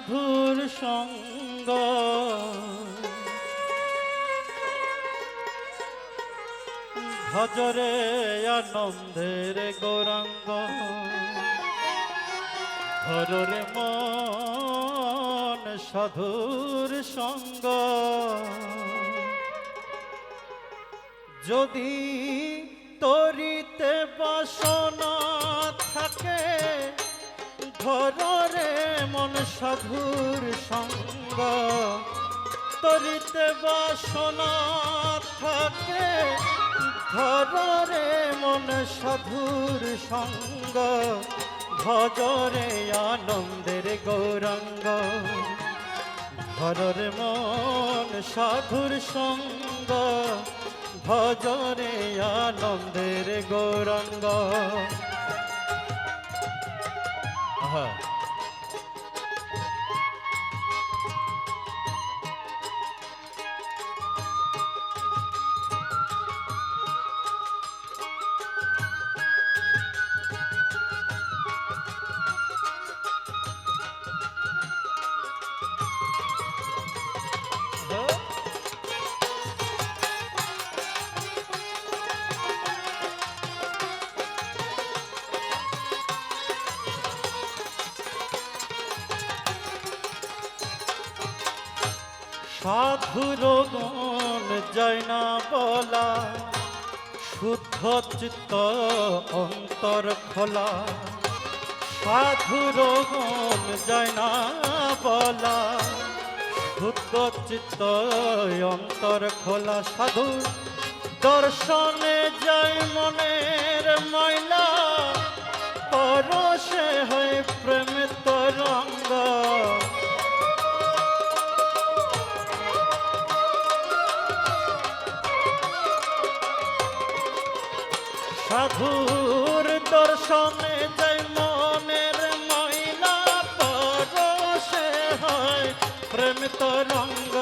সাধুর সঙ্গ। ভজরে আনন্দের গৌরাঙ্গ। হররে মন সাধুর সঙ্গ। যদি তরিতে বাসনা থাকে ধরে মন সাধুর সঙ্গ। তরিতে বাসনা থাকে ধরে মন সাধুর সঙ্গ। ভজরে আনন্দের গৌরঙ্গ। ঘরের মন সাধুর সঙ্গ, ভজরে আনন্দের গৌরঙ্গ। は。সাধুর গুণ যায় না বলা, শুদ্ধ চিত্ত অন্তর খোলা। সাধুর গুণ যায় না বলা, শুদ্ধ চিত্ত অন্তর খোলা। সাধু দর্শনে যায় সাধুর দর্শনে যাই মনের ময়না পরশে হয়। প্রেম তরঙ্গ,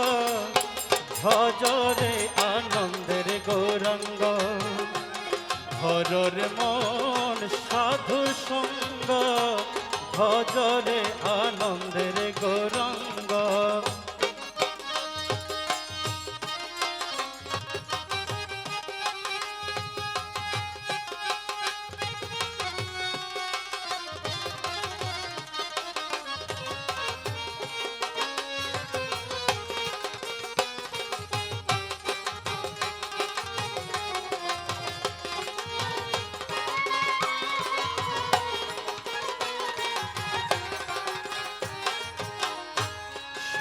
ভজরে আনন্দের গৌরঙ্গ। ভরর মন সাধু সঙ্গ, ভজরে আনন্দের গৌরঙ্গ।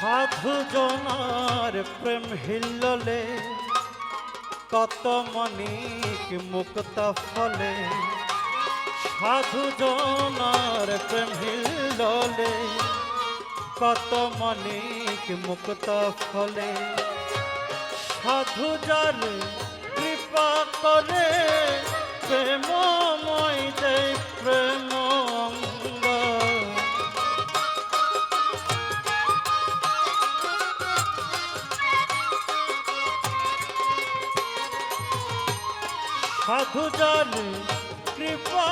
সাধু জনার প্রেম হিল্ললে কত মনিক মুক্তা ফলে। সাধু জনার প্রেম হিল্ললে কত মনিক মুক্তা ফলে। সাধু যার কৃপা করে, প্রেমময় দেয় প্রেম সাধু জন কৃপা।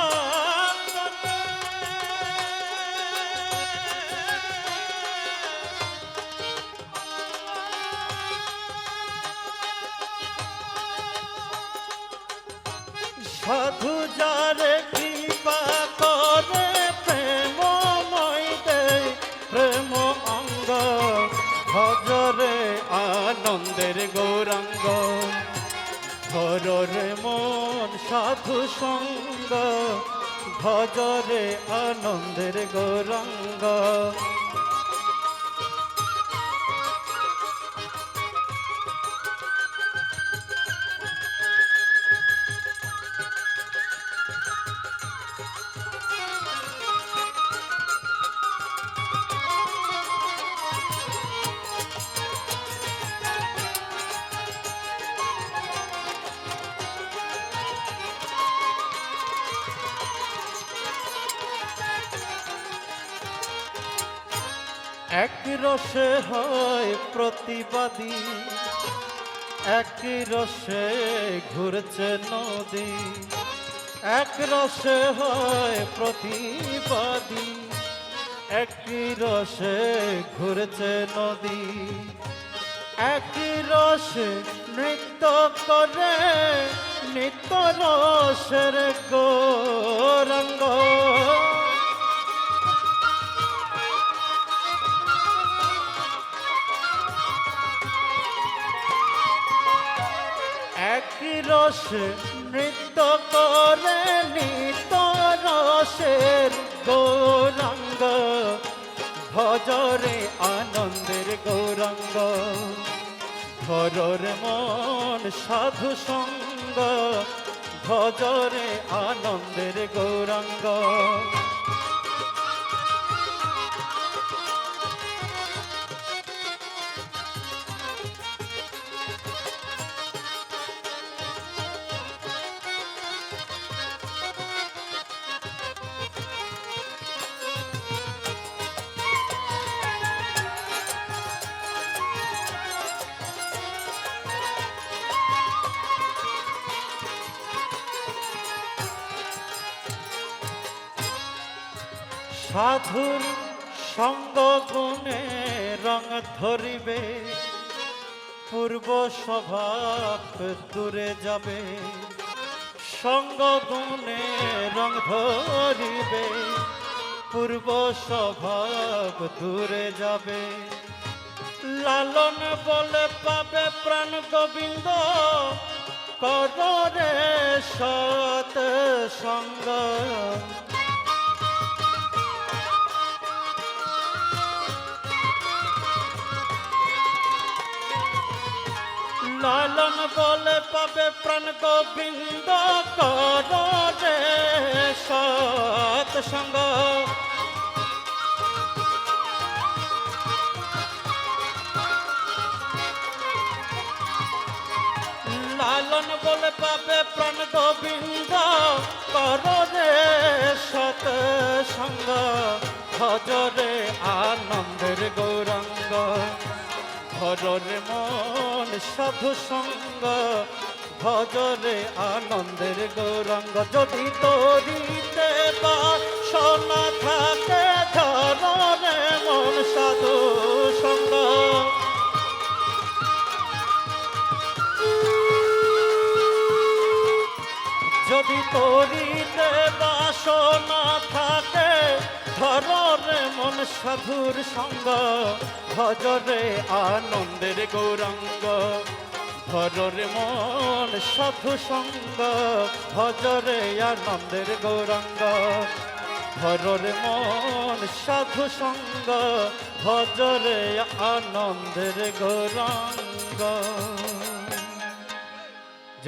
সাধু যারে কৃপা করে প্রেম দেয়, প্রেম অঙ্গ, ভজরে আনন্দের গৌরাঙ্গ মন সাধু সঙ্গ ভজরে আনন্দের গৌরঙ্গ। এক রসে হয় প্রতিবাদী, এক রসে ঘুরছে নদী, এক রসে হয় প্রতিবাদী একই রসে ঘুরছে নদী একই রসে নৃত্য করে, নিত্য রসের গৌরঙ্গ। রসে নৃত্য করে নিত রসের গৌরঙ্গ। ভজরে আনন্দের গৌরঙ্গ ধরর মন সাধু সঙ্গ, ভজরে আনন্দের গৌরঙ্গ। সাধুর সঙ্গ গুণে রং ধরিবে। পূর্ব স্বভাব দূরে যাবে। সঙ্গ গুণে রং ধরিবে। পূর্ব স্বভাব দূরে যাবে। লালন বলে পাবে প্রাণ গোবিন্দ। কররে সত সঙ্গ লালন বলে পাবে প্রাণ গোবিন্দ করে সৎ সঙ্গ লালন বলে পাবে প্রাণ গোবিন্দ করে সৎ সঙ্গ ভজরে ভজরে মন, সাধু সঙ্গ, ভজরে আনন্দের গৌরঙ্গ। যদি তরিতে বা সোনা থাকে ধরে মন, সাধু সঙ্গ। যদি তরিতে বাসনা সাধুর সঙ্গ, ভজরে আনন্দের গৌরঙ্গ। ধরে মন সাধু সঙ্গ, ভজরে আনন্দের গৌরঙ্গ। ধরে মন সাধু সঙ্গ, ভজরে আনন্দের গৌরঙ্গ।